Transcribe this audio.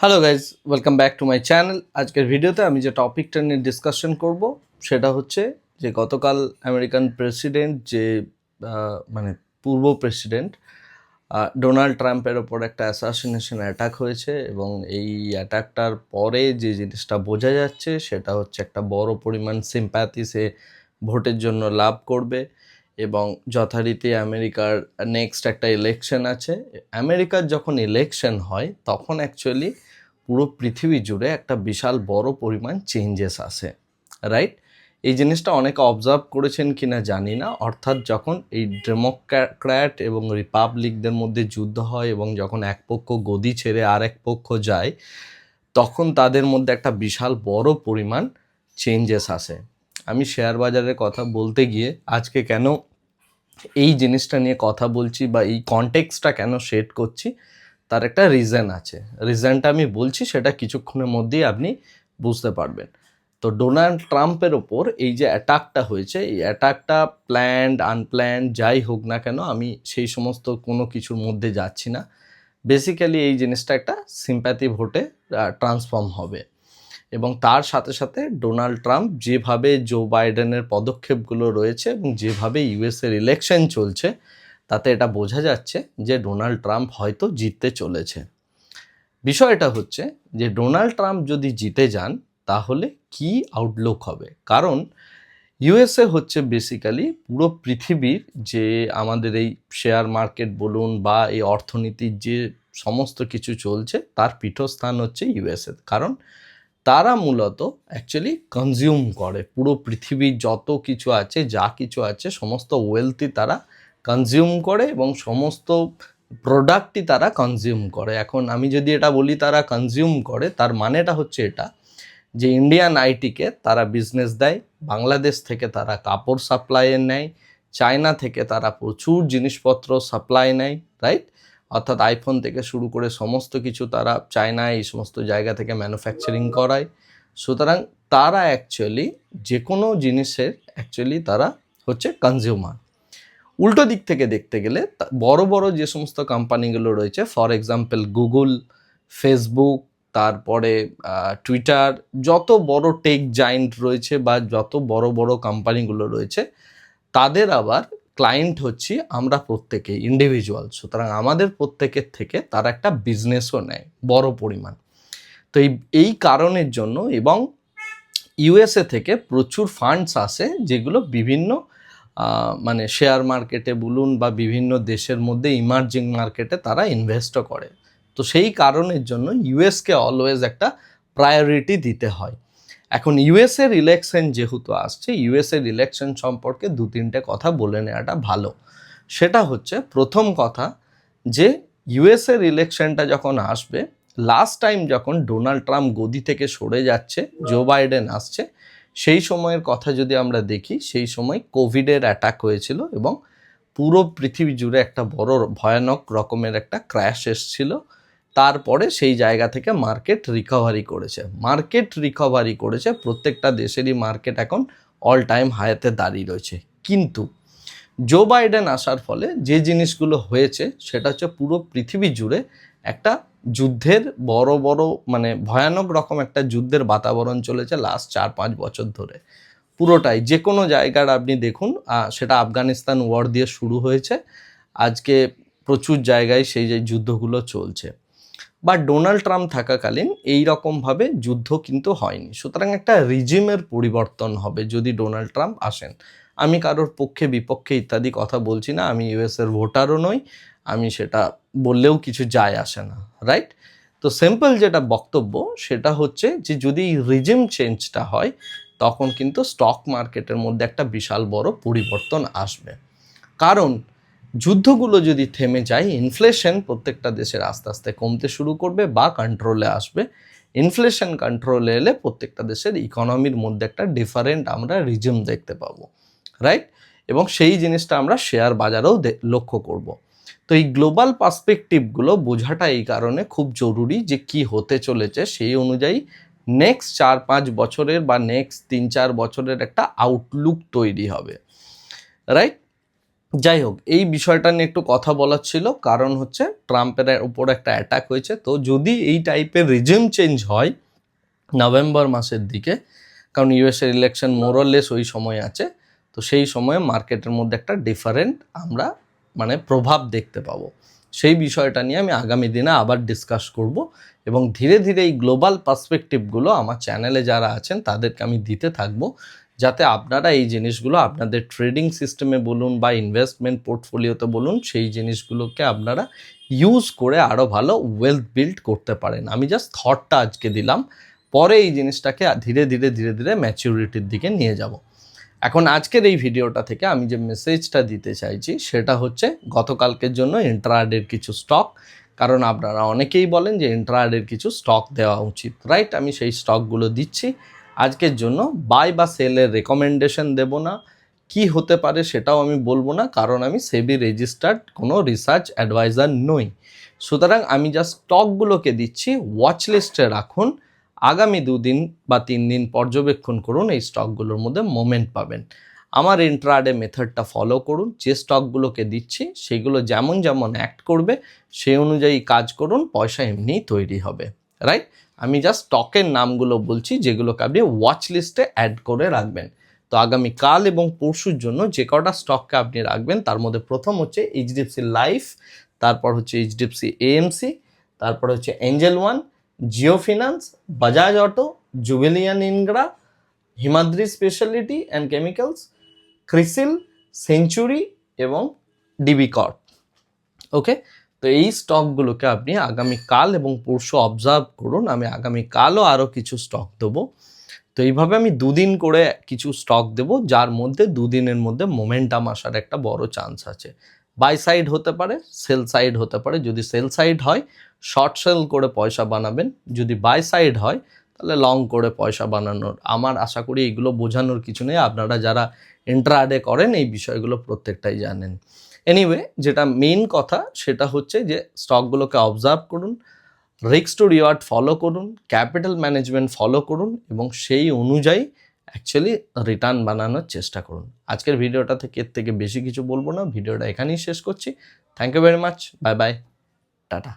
Hello guys welcome back to my channel আজকের ভিডিওতে আমি যে টপিকটা নিয়ে ডিসকাশন করব, সেটা হচ্ছে যে গতকাল আমেরিকান প্রেসিডেন্ট যে মানে পূর্ব প্রেসিডেন্ট ডোনাল্ড ট্রাম্পের ওপর একটা অ্যাসাসিনেশন অ্যাটাক হয়েছে এবং এই অ্যাটাকটার পরে যে জিনিসটা বোঝা যাচ্ছে, সেটা হচ্ছে একটা বড় পরিমাণ সিম্প্যাথি সে ভোটের জন্য লাভ করবে। এবং যথারীতি আমেরিকার নেক্সট একটা ইলেকশন আছে। আমেরিকার যখন ইলেকশন হয়, তখন অ্যাকচুয়ালি পুরো পৃথিবী জুড়ে একটা বিশাল বড় পরিমাণ চেঞ্জেস আসে রাইট এই জিনিসটা অনেকে অবজার্ভ করেছেন কিনা জানি না। অর্থাৎ যখন এই ডেমোক্র্যাট এবং রিপাবলিকদের মধ্যে যুদ্ধ হয় এবং যখন এক পক্ষ গদি ছেড়ে আর এক পক্ষ যায়, তখন তাদের মধ্যে একটা বিশাল বড় পরিমাণ চেঞ্জেস আসে। আমি শেয়ার বাজারের কথা বলতে গিয়ে আজকে কেন এই জিনিসটা নিয়ে কথা বলছি বা এই কনটেক্সটটা কেন শেড করছি, তার একটা রিজন আছে। রিজনটা আমি বলছি, সেটা কিছুক্ষণের মধ্যেই আপনি বুঝতে পারবেন। তো ডোনাল্ড ট্রাম্পের ওপর এই যে অ্যাটাকটা হয়েছে, এই অ্যাটাকটা প্ল্যান্ড আনপ্ল্যান্ড যাই হোক না কেন, আমি সেই সমস্ত কোনো কিছুর মধ্যে যাচ্ছি না। বেসিক্যালি এই জিনিসটা একটা সিম্প্যাথি ভোটে ট্রান্সফর্ম হবে। এবং তার সাথে সাথে ডোনাল্ড ট্রাম্প যেভাবে জো বাইডেনের পদক্ষেপগুলো রয়েছে এবং যেভাবে ইউএসের ইলেকশন চলছে, তাতে এটা বোঝা যাচ্ছে যে ডোনাল্ড ট্রাম্প হয়তো জিততে চলেছে। বিষয়টা হচ্ছে যে ডোনাল্ড ট্রাম্প যদি জিতে যান, তাহলে কি আউটলুক হবে? কারণ ইউএসএ হচ্ছে বেসিক্যালি পুরো পৃথিবীর যে আমাদের এই শেয়ার মার্কেট বলুন বা এই অর্থনীতির যে সমস্ত কিছু চলছে, তার পীঠস্থান হচ্ছে ইউএসএ। কারণ তারা মূলত অ্যাকচুয়ালি কনজিউম করে। পুরো পৃথিবীর যত কিছু আছে, যা কিছু আছে, সমস্ত ওয়েলথই তারা কনজিউম করে এবং সমস্ত প্রোডাক্টই তারা কনজিউম করে। এখন আমি যদি এটা বলি তারা কনজিউম করে, তার মানেটা হচ্ছে এটা যে ইন্ডিয়ান আইটিকে তারা বিজনেস দেয়, বাংলাদেশ থেকে তারা কাপড় সাপ্লাইয়ের নেয় চায়না থেকে তারা প্রচুর জিনিসপত্র সাপ্লাই নেয় রাইট অর্থাৎ আইফোন থেকে শুরু করে সমস্ত কিছু তারা চায়না এই সমস্ত জায়গা থেকে ম্যানুফ্যাকচারিং করায়। সুতরাং তারা অ্যাকচুয়ালি যে কোনো জিনিসের অ্যাকচুয়ালি তারা হচ্ছে কনজিউমার উল্টো দিক থেকে দেখতে গেলে বড় বড় যে সমস্ত কোম্পানিগুলো রয়েছে ফর এক্সাম্পল গুগল ফেসবুক তারপরে টুইটার যত বড় টেক জায়েন্ট রয়েছে বা যত বড় বড় কোম্পানিগুলো রয়েছে, তাদের আবার ক্লায়েন্ট হচ্ছি আমরা প্রত্যেকে ইন্ডিভিজুয়াল সুতরাং আমাদের প্রত্যেকের থেকে তারা একটা বিজনেসও নেয়, বড় পরিমাণ। তো এই এই কারণের জন্য এবং ইউএসএ থেকে প্রচুর ফান্ডস আসে যেগুলো বিভিন্ন মানে শেয়ার মার্কেটে বলুন বা বিভিন্ন দেশের মধ্যে ইমার্জিং মার্কেটে তারা ইনভেস্টও করে। তো সেই কারণের জন্য ইউএসকে অলওয়েজ একটা প্রায়োরিটি দিতে হয়। এখন ইউএসের ইলেকশন যেহেতু আসছে ইউএসের ইলেকশন সম্পর্কে দু তিনটে কথা বলে নেওয়াটা ভালো। সেটা হচ্ছে, প্রথম কথা যে ইউএসের ইলেকশনটা যখন আসবে লাস্ট টাইম যখন ডোনাল্ড ট্রাম্প গদি থেকে সরে যাচ্ছে জো বাইডেন আসছে, সেই সময়ের কথা যদি আমরা দেখি, সেই সময় কোভিডের অ্যাটাক হয়েছিল এবং পুরো পৃথিবী জুড়ে একটা বড় ভয়ানক রকমের একটা ক্র্যাশ এসছিল। তারপরে সেই জায়গা থেকে মার্কেট রিকভারি করেছে। মার্কেট রিকভারি করেছে, প্রত্যেকটা দেশেরই মার্কেট এখন অল টাইম হায়াতে দাঁড়িয়ে রয়েছে। কিন্তু জো বাইডেন আসার ফলে যে জিনিসগুলো হয়েছে, সেটা হচ্ছে পুরো পৃথিবী জুড়ে একটা যুদ্ধের বড় বড় মানে ভয়ানক রকম একটা যুদ্ধের বাতাবরণ চলেছে লাস্ট চার, পাঁচ বছর ধরে। পুরোটাই, যে কোনো জায়গার আপনি দেখুন সেটা আফগানিস্তান ওয়ার দিয়ে শুরু হয়েছে। আজকে প্রচুর জায়গায় সেই যে যুদ্ধগুলো চলছে। বা ডোনাল্ড ট্রাম্প থাকাকালীন এই রকমভাবে যুদ্ধ কিন্তু হয়নি। সুতরাং একটা রিজিমের পরিবর্তন হবে যদি ডোনাল্ড ট্রাম্প আসেন। আমি কারোর পক্ষে বিপক্ষে ইত্যাদি কথা বলছি না, আমি ইউএসের ভোটারও নই, আমি সেটা বললেও কিছু যায় আসে না রাইট তো সিম্পল যেটা বক্তব্য সেটা হচ্ছে যে যদি রিজিম চেঞ্জটা হয়, তখন কিন্তু স্টক মার্কেটের মধ্যে একটা বিশাল বড় পরিবর্তন আসবে। কারণ যুদ্ধগুলো যদি থেমে যায় ইনফ্লেশন প্রত্যেকটা দেশের আস্তে আস্তে কমতে শুরু করবে বা কন্ট্রোলে আসবে। ইনফ্লেশন কন্ট্রোলে এলে প্রত্যেকটা দেশের ইকোনমির মধ্যে একটা ডিফারেন্ট আমরা রিজিম দেখতে পাবো রাইট এবং সেই জিনিসটা আমরা শেয়ার বাজারেও লক্ষ্য করব। তো এই গ্লোবাল পার্সপেক্টিভগুলো বোঝাটা এই কারণে খুব জরুরি যে কি হতে চলেছে সেই অনুযায়ী নেক্সট চার পাঁচ বছরের বা নেক্সট তিন চার বছরের একটা আউটলুক তৈরি হবে রাইট যাই হোক এই বিষয়টা নিয়ে একটু কথা বলার ছিল। কারণ হচ্ছে, ট্রাম্পের উপর একটা অ্যাটাক হয়েছে। তো যদি এই টাইপের রিজিম চেঞ্জ হয় নভেম্বর মাসের দিকে, কারণ ইউএসের ইলেকশন মোরলেস ওই সময় আছে, তো সেই সময়ে মার্কেটের মধ্যে একটা ডিফারেন্ট আমরা মানে প্রভাব দেখতে পাবো। সেই বিষয়টা নিয়ে আমি আগামী দিনে আবার ডিসকাস করব এবং ধীরে ধীরে এই গ্লোবাল পার্সপেক্টিভগুলো আমার চ্যানেলে যারা আছেন, তাদেরকে আমি দিতে থাকব। যাতে আপনারা এই জিনিসগুলো আপনাদের ট্রেডিং সিস্টেমে বলুন বা ইনভেস্টমেন্ট পোর্টফোলিওতে বলুন, সেই জিনিসগুলোকে আপনারা ইউজ করে আরও ভালো ওয়েলথ বিল্ড করতে পারেন। আমি জাস্ট থটটা আজকে দিলাম, পরে এই জিনিসটাকে ধীরে ধীরে ধীরে ধীরে ম্যাচিউরিটির দিকে নিয়ে যাব। এখন আজকের এই ভিডিওটা থেকে আমি যে মেসেজটা দিতে চাইছি, সেটা হচ্ছে গতকালকের জন্য ইন্ট্রাডের কিছু স্টক কারণ আপনারা অনেকেই বলেন যে ইন্ট্রাডের কিছু স্টক দেওয়া উচিত রাইট আমি সেই স্টকগুলো দিচ্ছি। আজকের জন্য বাই বা সেলের রেকমেন্ডেশন দেব না। কি হতে পারে সেটাও আমি বলব না, কারণ আমি সেবি রেজিস্টার্ড কোনো রিসার্চ অ্যাডভাইজার নই। সুতরাং আমি যা স্টকগুলোকে দিচ্ছি ওয়াচ লিস্টে রাখুন, আগামী দুদিন বা তিন দিন পর্যবেক্ষণ করুন, এই স্টকগুলোর মধ্যে মোমেন্ট পাবেন। আমার ইন্ট্রাডে মেথডটা ফলো করুন, যে স্টকগুলোকে দিচ্ছি, সেগুলো যেমন যেমন অ্যাক্ট করবে, সেই অনুযায়ী কাজ করুন, পয়সা এমনিই তৈরি হবে। রাইট আমি জাস্ট স্টকের নামগুলো বলছি, যেগুলোকে আপনি ওয়াচ লিস্টে অ্যাড করে রাখবেন। তো আগামী কাল এবং পরশুর জন্য যে কটা স্টককে আপনি রাখবেন, তার মধ্যে প্রথম হচ্ছে এইচডিএফসি লাইফ তারপর হচ্ছে এইচডিএফসি এএমসি তারপর হচ্ছে Angel One Jio Finance Bajaj Auto Jubilant ইনগ্রা Himadri speciality and chemicals CRISIL Century এবং ডিবি কর্প ওকে তো এই স্টকগুলোকে আপনি আগামী কাল এবং পরশু অবজার্ভ করুন, আমি আগামী কালও আরও কিছু স্টক দেবো। তো এইভাবে আমি দুদিন করে কিছু স্টক দেবো, যার মধ্যে দুদিনের মধ্যে মোমেন্টাম আসার একটা বড় চান্স আছে। বাই সাইড হতে পারে সেল সাইড হতে পারে। যদি সেল সাইড হয় শর্ট সেল করে পয়সা বানাবেন। যদি বাই সাইড হয়, তাহলে লং করে পয়সা বানানোর। আমার আশা করি এইগুলো বোঝানোর কিছু নেই। আপনারা যারা ইন্ট্রাডে করেন, এই বিষয়গুলো প্রত্যেকটাই জানেন। এনিওয়ে যেটা মেন কথা, সেটা হচ্ছে যে স্টকগুলোকে অবজার্ভ করুন রিক্স টু রিওয়ার্ড ফলো করুন ক্যাপিটাল ম্যানেজমেন্ট ফলো করুন, এবং সেই অনুযায়ী অ্যাকচুয়ালি রিটার্ন বানানোর চেষ্টা করুন। আজকের ভিডিওটা থেকে এর থেকে বেশি কিছু বলব না, ভিডিওটা এখানেই শেষ করছি। Thank you very much bye bye tata.